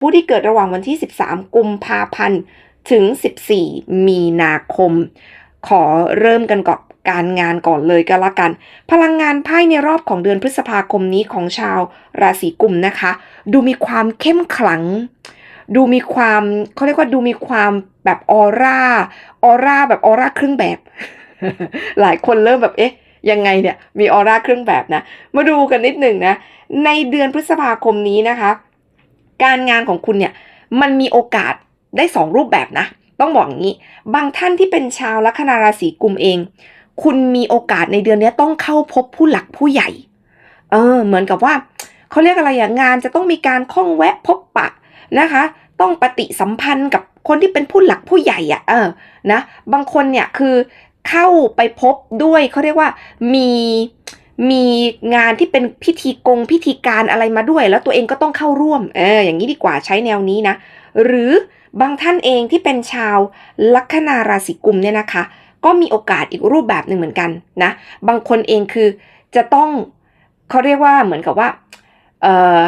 ผู้ที่เกิดระหว่างวันที่ 13 กุมภาพันธ์ถึง 14 มีนาคม ขอเริ่มกันก่อนการงานก่อนเลยก็แล้วกัน พลังงานไพ่ในรอบของเดือนพฤษภาคมนี้ของชาวราศีกุมนะคะ ดูมีความเข้มขลัง ดูมีความเขาเรียกว่าดูมีความแบบออร่าออร่าแบบออร่าครื่งแบบ หลายคนเริ่มแบบเอ๊ะยังไงเนี่ยมีออร่าเครื่องแบบนะ มาดูกันนิดหนึ่งนะ ในเดือนพฤษภาคมนี้นะคะ การงานของคุณเนี่ยมันมีโอกาสได้สองรูปแบบนะ ต้องบอกอย่างนี้ บางท่านที่เป็นชาวลัคนาราศีกุมเอง คุณมีโอกาสในเดือนนี้ต้องเข้าพบผู้หลักผู้ใหญ่ เออ เหมือนกับว่าเขาเรียกอะไรอย่างงานจะต้องมีการข้องแวะพบปะนะคะ ต้องปฏิสัมพันธ์กับคนที่เป็นผู้หลักผู้ใหญ่อะ เออ นะ บางคนเนี่ยคือเข้าไปพบด้วยเขาเรียกว่ามี มีงานที่เป็นพิธีกงพิธีการอะไรมาด้วย แล้วตัวเองก็ต้องเข้าร่วมเอออย่างนี้ดีกว่าใช้แนวนี้นะ หรือบางท่านเองที่เป็นชาวลัคนาราศีกุมเนี่ยนะคะ ก็มีโอกาสอีกรูปแบบหนึ่งเหมือนกันนะบางคนเองคือจะต้องเขาเรียกว่าเหมือนกับว่าเออ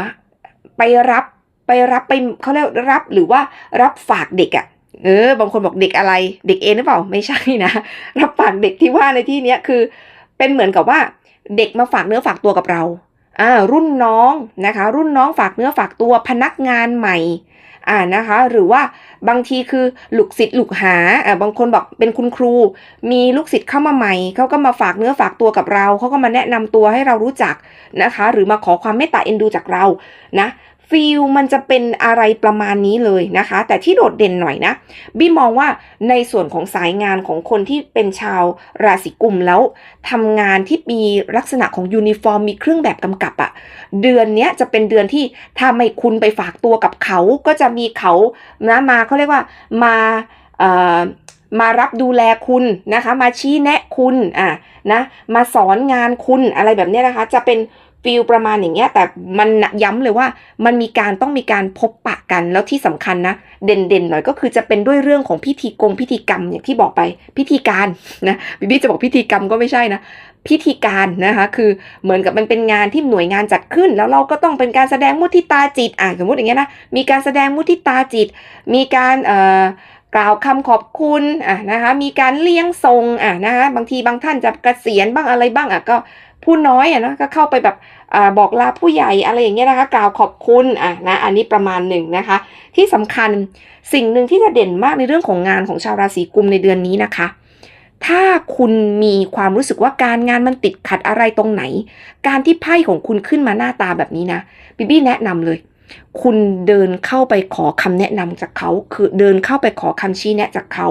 ไปรับไปรับไปเขาเรียกรับหรือว่ารับฝากเด็กอะ่ะเออบางคนบอกเด็กอะไรเด็กเอ็นหรือเปล่าไม่ใช่นะ รับฝากเด็กที่ว่าในที่เนี้ยคือเป็นเหมือนกับว่า เด็กมาฝากเนื้อฝากตัวกับเราอ่ารุ่นน้องนะคะ รุ่นน้องฝากเนื้อฝากตัวพนักงานใหม่อ่านะคะหรือว่าบางทีคือลูกศิษย์ลูกหาอ่าบางคนบอกเป็นคุณครู มีลูกศิษย์เข้ามาใหม่เขาก็มาฝากเนื้อฝากตัวกับเราเขาก็มาแนะนำตัวให้เรารู้จักนะคะ หรือมาขอความเมตตาเอ็นดูจากเรานะ ฟีลมันจะเป็นอะไรประมาณนี้เลยนะคะ แต่ที่โดดเด่นหน่อยนะบี้มองว่าในส่วนของสายงานของคนที่เป็นชาวราศีกุมแล้วทำงานที่มีลักษณะของยูนิฟอร์มมีเครื่องแบบกำกับอะเดือนนี้จะเป็นเดือนที่ถ้าไม่คุณไปฝากตัวกับเขา ก็จะมีเขานะมาเขาเรียกว่ามามารับดูแลคุณนะคะ มาชี้แนะคุณอะนะมาสอนงานคุณอะไรแบบนี้นะคะ จะเป็น ฟีลประมาณอย่างเงี้ยแต่มันย้ำเลยว่ามันมีการต้องมีการพบปะกันแล้วที่สำคัญนะ เด่นๆหน่อยก็คือจะเป็นด้วยเรื่องของพิธีกงพิธีกรรมอย่างที่บอกไปพิธีการนะบิบี้จะบอกพิธีกรรมก็ไม่ใช่นะพิธีการนะคะคือเหมือนกับมันเป็นงานที่หน่วยงานจัดขึ้น แล้วเราก็ต้องเป็นการแสดงมุทิตาจิตอะสมมติอย่างเงี้ยนะมีการแสดงมุทิตาจิต มีการเอ่อกล่าวคำขอบคุณอะนะคะมีการเลี้ยงทรงอะนะคะบางทีบางท่านจะกะเกษียณบ้างอะไรบ้างอะก็ ผู้น้อยอะนะก็เข้าไปแบบอ่าบอกลาผู้ใหญ่อะไรอย่างเงี้ยนะคะ กล่าวขอบคุณอะนะอันนี้ประมาณหนึ่งนะคะ ที่สำคัญสิ่งหนึ่งที่จะเด่นมากในเรื่องของงานของชาวราศีกุมในเดือนนี้นะคะ ถ้าคุณมีความรู้สึกว่าการงานมันติดขัดอะไรตรงไหน การที่ไพ่ของคุณขึ้นมาหน้าตาแบบนี้นะบิบี้แนะนำเลย คุณเดินเข้าไปขอคำแนะนำจากเขา คือเดินเข้าไปขอคำชี้แนะจากเขา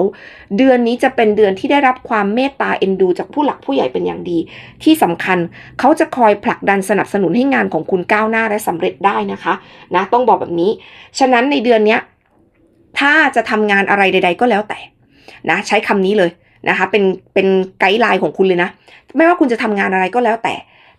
เดือนนี้จะเป็นเดือนที่ได้รับความเมตตาเอ็นดู จากผู้หลักผู้ใหญ่เป็นอย่างดี ที่สำคัญเขาจะคอยผลักดันสนับสนุนให้งานของคุณก้าวหน้าและสำเร็จได้นะคะนะต้องบอกแบบนี้ ฉะนั้นในเดือนเนี้ยถ้าจะทำงานอะไรใด ๆ ก็แล้วแต่นะใช้คำนี้เลยนะคะเป็นเป็นไกด์ไลน์ของคุณเลยนะ ไม่ว่าคุณจะทำงานอะไรก็แล้วแต่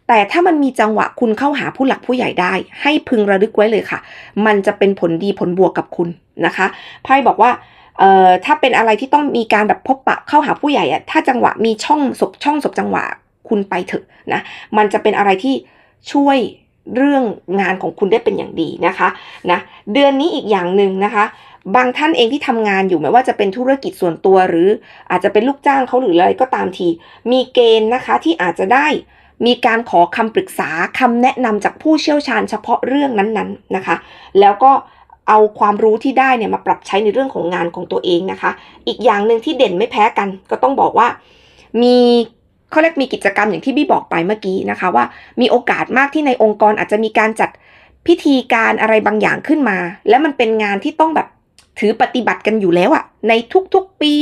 แต่ถ้ามันมีจังหวะคุณเข้าหาผู้หลักผู้ใหญ่ได้ ให้พึงระลึกไว้เลยค่ะ มันจะเป็นผลดีผลบวกกับคุณนะคะไพ่บอกว่าเอ่อถ้าเป็นอะไรที่ต้องมีการแบบพบปะเข้าหาผู้ใหญ่อะถ้าจังหวะมีช่องศบช่องศบจังหวะคุณไปเถอะนะมันจะเป็นอะไรที่ช่วยเรื่องงานของคุณได้เป็นอย่างดีนะคะนะเดือนนี้อีกอย่างหนึ่งนะคะ บางท่านเองที่ทำงานอยู่ไม่ว่าจะเป็นธุรกิจส่วนตัวหรืออาจจะเป็นลูกจ้างเขาหรืออะไรก็ตามที มีเกณฑ์นะคะที่อาจจะได้ มีการขอคำปรึกษาคำแนะนำจากผู้เชี่ยวชาญเฉพาะเรื่องนั้นๆนะคะ แล้วก็เอาความรู้ที่ได้เนี่ยมาปรับใช้ในเรื่องของงานของตัวเองนะคะ อีกอย่างหนึ่งที่เด่นไม่แพ้กัน ก็ต้องบอกว่ามีเขาเรียกมีกิจกรรมอย่างที่บี้บอกไปเมื่อกี้นะคะว่ามีโอกาสมากที่ในองค์กรอาจจะมีการจัดพิธีการอะไรบางอย่างขึ้นมา และมันเป็นงานที่ต้องแบบถือปฏิบัติกันอยู่แล้วอะในทุกๆปี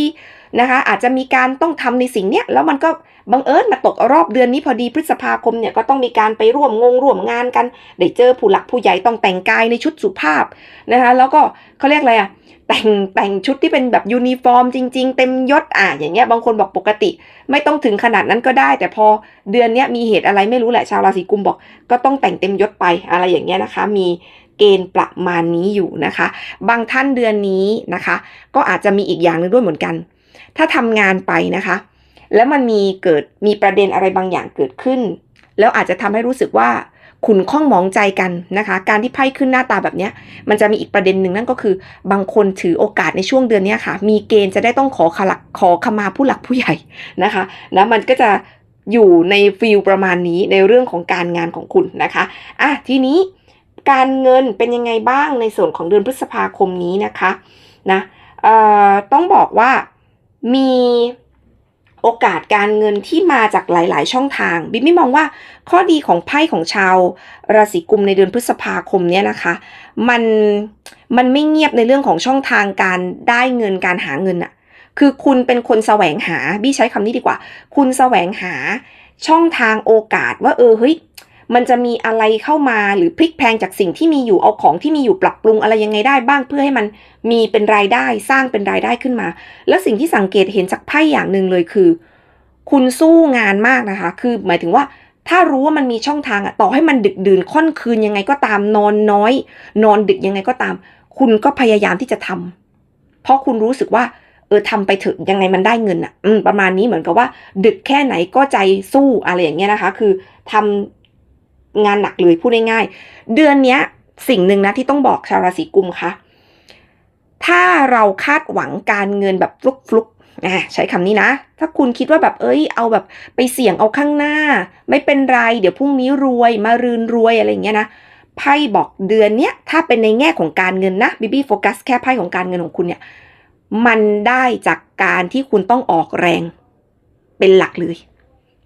นะคะอาจจะมีการต้องทำในสิ่งเนี้ยแล้วมันก็บังเอิญมาตกรอบเดือนนี้พอดีพฤษภาคมเนี่ยก็ต้องมีการไปร่วมงงร่วมงานกัน ได้เจอผู้หลักผู้ใหญ่ต้องแต่งกายในชุดสุภาพนะคะแล้วก็เขาเรียกอะไรอะแต่งแต่งชุดที่เป็นแบบยูนิฟอร์มจริง ๆ เต็มยศอะอย่างเงี้ยบางคนบอกปกติ ไม่ต้องถึงขนาดนั้นก็ได้ แต่พอเดือนเนี้ยมีเหตุอะไรไม่รู้แหละชาวราศีกุมบอก ก็ต้องแต่งเต็มยศไปอะไรอย่างเงี้ยนะคะ มีเกณฑ์ประมาณนี้อยู่นะคะ บางท่านเดือนนี้นะคะ ก็อาจจะมีอีกอย่างหนึงด้วยเหมือนกัน ถ้าทำงานไปนะคะ แล้วมันมีเกิดมีประเด็นอะไรบางอย่างเกิดขึ้น แล้วอาจจะทำให้รู้สึกว่าขุนข้องหมองใจกันนะคะ การที่ไพ่ขึ้นหน้าตาแบบนี้มันจะมีอีกประเด็นหนึ่งนั่นก็คือ บางคนถือโอกาสในช่วงเดือนนี้ค่ะ มีเกณฑ์จะได้ต้องขอขลักขอขมาผู้หลักผู้ใหญ่นะคะนะมันก็จะอยู่ในฟิลประมาณนี้ในเรื่องของการงานของคุณนะคะอะทีนี้การเงินเป็นยังไงบ้างในส่วนของเดือนพฤษภาคมนี้นะคะนะเอ่อต้องบอกว่า มีโอกาสการเงินที่มาจากหลาย ๆ ช่องทาง บิ๊มไม่มองว่าข้อดีของไพ่ของชาวราศีกุมในเดือนพฤษภาคมเนี่ยนะคะ มันมันไม่เงียบในเรื่องของช่องทางการได้เงินการหาเงินอะคือคุณเป็นคนแสวงหา บี้ใช้คำนี้ดีกว่า คุณแสวงหาช่องทางโอกาสว่าเออเฮ้ย มันจะมีอะไรเข้ามาหรือพลิกแพงจากสิ่งที่มีอยู่เอาของที่มีอยู่ปรับปรุงอะไรยังไงได้บ้างเพื่อให้มันมีเป็นรายได้สร้างเป็นรายได้ขึ้นมา แล้วสิ่งที่สังเกตเห็นจากไพ่อย่างหนึ่งเลยคือ คุณสู้งานมากนะคะ คือหมายถึงว่าถ้ารู้ว่ามันมีช่องทางอะต่อให้มันดึกดื่นค่อนคืนยังไงก็ตามนอนน้อย นอนดึกยังไงก็ตาม คุณก็พยายามที่จะทำเพราะคุณรู้สึกว่า เออทำไปเถอะยังไงมันได้เงินอะอืมประมาณนี้เหมือนกับว่า ดึกแค่ไหนก็ใจสู้อะไรอย่างเงี้ยนะคะ คือทำ งานหนักเลยพูดง่ายๆ เดือนเนี้ยสิ่งหนึ่งนะที่ต้องบอกชาวราศีกุมคะถ้าเราคาดหวังการเงินแบบฟลุกฟลุกๆอะใช้คำนี้นะ ถ้าคุณคิดว่าแบบเอ้ย เอาแบบไปเสี่ยงเอาข้างหน้า ไม่เป็นไร เดี๋ยวพรุ่งนี้รวยมารืนรวยอะไรอย่างเงี้ยนะไพ่บอกเดือนเนี้ยถ้าเป็นในแง่ของการเงินนะบีบี้โฟกัสแค่ไพ่ของการเงินของคุณเนี่ยมันได้จากการที่คุณต้องออกแรงเป็นหลักเลย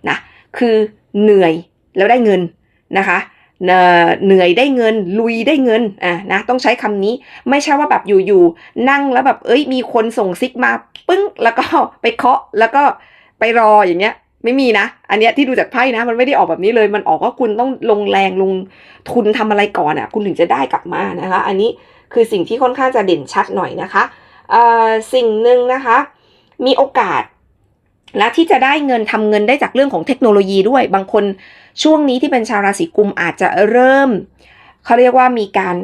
นะคือเหนื่อยแล้วได้เงิน นะคะเหนื่อยได้เงินลุยได้เงินอะนะต้องใช้คำนี้ไม่ใช่ว่าแบบอยู่ๆนั่งแล้วแบบเอ้ยมีคนส่งซิกมาปึ้งแล้วก็ไปเคาะแล้วก็ไปรออย่างเงี้ยไม่มีนะ อันเนี้ยที่ดูจากไพ่นะ มันไม่ได้ออกแบบนี้เลย มันออกว่าคุณต้องลงแรงลงทุนทำอะไรก่อนอะ คุณถึงจะได้กลับมานะคะ อันนี้คือสิ่งที่ค่อนข้างจะเด่นชัดหน่อยนะคะ เอ่อ สิ่งหนึ่งนะคะ มีโอกาส และที่จะได้เงินทำเงินได้จากเรื่องของเทคโนโลยีด้วย บางคนช่วงนี้ที่เป็นชาวราศีกุมอาจจะเริ่มเขาเรียกว่ามีการ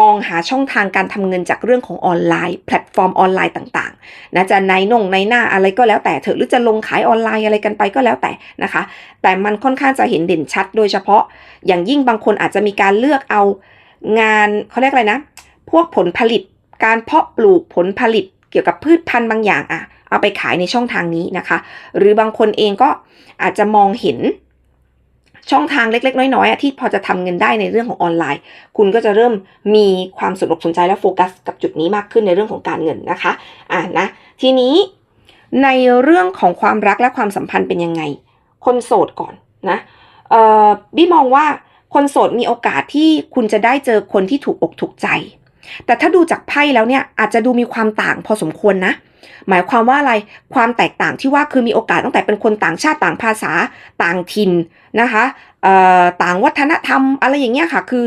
มองหาช่องทางการทำเงินจากเรื่องของออนไลน์ แพลตฟอร์มออนไลน์ต่างๆนะจะในนงในหน้าอะไรก็แล้วแต่เถอะหรือจะลงขายออนไลน์อะไรกันไปก็แล้วแต่นะคะ แต่มันค่อนข้างจะเห็นเด่นชัด โดยเฉพาะอย่างยิ่งบางคนอาจจะมีการเลือกเอางานเขาเรียกอะไรนะ พวกผลผลิตการเพาะปลูกผลผลิต เกี่ยวกับพืชพันธุ์บางอย่างอะเอาไปขายในช่องทางนี้นะคะ หรือบางคนเองก็อาจจะมองเห็นช่องทางเล็ก ๆ น้อยๆที่พอจะทำเงินได้ในเรื่องของออนไลน์ คุณก็จะเริ่มมีความสนอกสนใจและโฟกัสกับจุดนี้มากขึ้นในเรื่องของการเงินนะคะอ่านะทีนี้ในเรื่องของความรักและความสัมพันธ์เป็นยังไง คนโสดก่อนนะเอ่อบี้มองว่าคนโสดมีโอกาสที่คุณจะได้เจอคนที่ถูกอกถูกใจ แต่ถ้าดูจากไพ่แล้วเนี่ยอาจจะดูมีความต่างพอสมควรนะ หมายความว่าอะไรความแตกต่างที่ว่าคือมีโอกาสตั้งแต่เป็นคนต่างชาติต่างภาษาต่างถิ่นนะคะต่างวัฒนธรรมอะไรอย่างเงี้ยค่ะคือ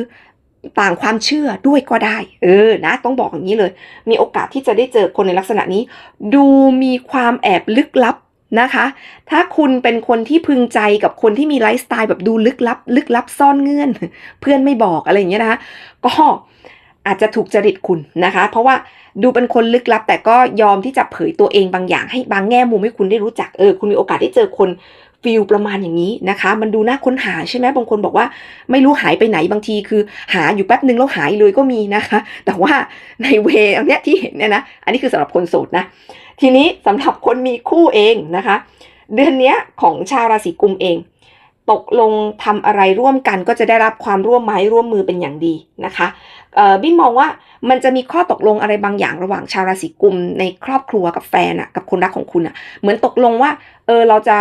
ต่างความเชื่อด้วยก็ได้ เออนะต้องบอกอย่างนี้เลย มีโอกาสที่จะได้เจอคนในลักษณะนี้ ดูมีความแอบลึกลับนะคะ ถ้าคุณเป็นคนที่พึงใจกับคนที่มีไลฟ์สไตล์แบบดูลึกลับ ลึกลับซ่อนเงื่อน เพื่อนไม่บอกอะไรอย่างเงี้ยนะคะก็ อาจจะถูกจริตคุณนะคะ เพราะว่าดูเป็นคนลึกลับ แต่ก็ยอมที่จะเผยตัวเองบางอย่างให้บางแง่มุมให้คุณได้รู้จักเออคุณมีโอกาสได้เจอคนฟิลประมาณอย่างนี้นะคะ มันดูน่าค้นหาใช่ไหมบางคนบอกว่า ไม่รู้หายไปไหนบางทีคือ หาอยู่แป๊บนึงแล้วหายเลยก็มีนะคะ แต่ว่าในเวอันเนี้ยที่เห็นเนี่ยนะอันนี้คือสำหรับคนโสดนะ ทีนี้สำหรับคนมีคู่เองนะคะ เดือนนี้ของชาวราศีกุมเอง ตกลงทำอะไรร่วมกันก็จะได้รับความร่วมไม้ร่วมมือเป็นอย่างดีนะคะเอ่อบิ๊มมองว่ามันจะมีข้อตกลงอะไรบางอย่างระหว่างชาวราศีกุมในครอบครัวกับแฟนอะกับคนรักของคุณอะเหมือนตกลงว่าเออเราจะ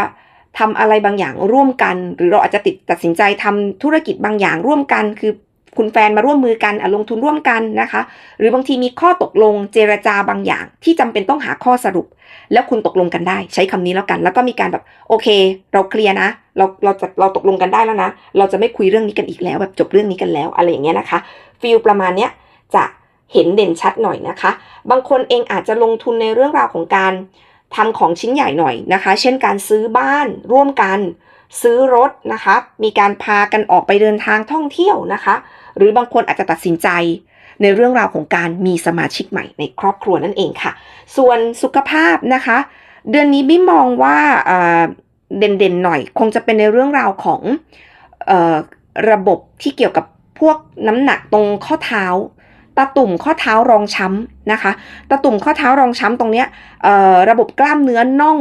ทำอะไรบางอย่างร่วมกัน หรือเราอาจจะติดตัดสินใจทำธุรกิจบางอย่างร่วมกัน คือ คุณแฟนมาร่วมมือกันลงทุนร่วมกันนะคะ หรือบางทีมีข้อตกลงเจรจาบางอย่าง ที่จำเป็นต้องหาข้อสรุป แล้วคุณตกลงกันได้ ใช้คำนี้แล้วกัน แล้วก็มีการแบบโอเค เราเคลียร์นะ เราเราจะเราตกลงกันได้แล้วนะ เราจะไม่คุยเรื่องนี้กันอีกแล้ว แบบจบเรื่องนี้กันแล้วอะไรอย่างเงี้ยนะคะฟีลประมาณเนี้ยจะเห็นเด่นชัดหน่อยนะคะ บางคนเองอาจจะลงทุนในเรื่องราวของการทำของชิ้นใหญ่หน่อยนะคะ เช่นการซื้อบ้านร่วมกัน ซื้อรถนะคะ มีการพากันออกไปเดินทางท่องเที่ยวนะคะ หรือบางคนอาจจะตัดสินใจในเรื่องราวของการมีสมาชิกใหม่ในครอบครัวนั่นเองค่ะ ส่วนสุขภาพนะคะ เดือนนี้บิ๊มมองว่าเด่นๆหน่อย คงจะเป็นในเรื่องราวของออระบบที่เกี่ยวกับพวกน้ำหนักตรงข้อเท้าตาตุ่มข้อเท้ารองช้ำนะคะตาตุ่มข้อเท้ารองช้ำตรงเนี้ยระบบกล้ามเนื้อน่อง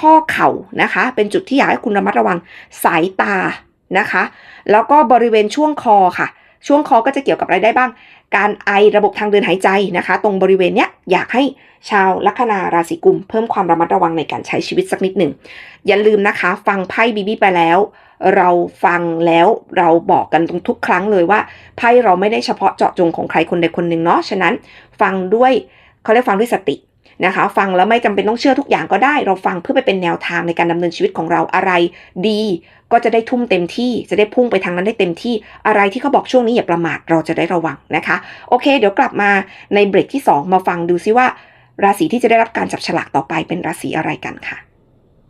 ข้อเข่านะคะ เป็นจุดที่อยากให้คุณระมัดระวังสายตานะคะ แล้วก็บริเวณช่วงคอค่ะ ช่วงคอก็จะเกี่ยวกับอะไรได้บ้าง การไอระบบทางเดินหายใจนะคะ ตรงบริเวณเนี้ยอยากให้ชาวลัคนาราศีกุม เพิ่มความระมัดระวังในการใช้ชีวิตสักนิดหนึ่ง อย่าลืมนะคะ ฟังไพ่บีบีไปแล้ว เราฟังแล้วเราบอกกันตรงทุกครั้งเลยว่าไพ่เราไม่ได้เฉพาะเจาะจงของใครคนใดคนหนึ่งเนาะฉะนั้น ฟังด้วยเขาเรียกฟังด้วยสติ นะคะ ฟังแล้วไม่จำเป็นต้องเชื่อทุกอย่างก็ได้ เราฟังเพื่อไปเป็นแนวทางในการดำเนินชีวิตของเราอะไร ดี ก็จะได้ทุ่มเต็มที่จะได้พุ่งไปทางนั้นได้เต็มที่อะไรที่เขาบอกช่วงนี้อย่าประมาทเราจะได้ระวังนะคะ โอเค เดี๋ยวกลับมาในเบรกที่ 2 มาฟังดูซิว่า ราศีที่จะได้รับการจับฉลากต่อไปเป็นราศีอะไรกันค่ะ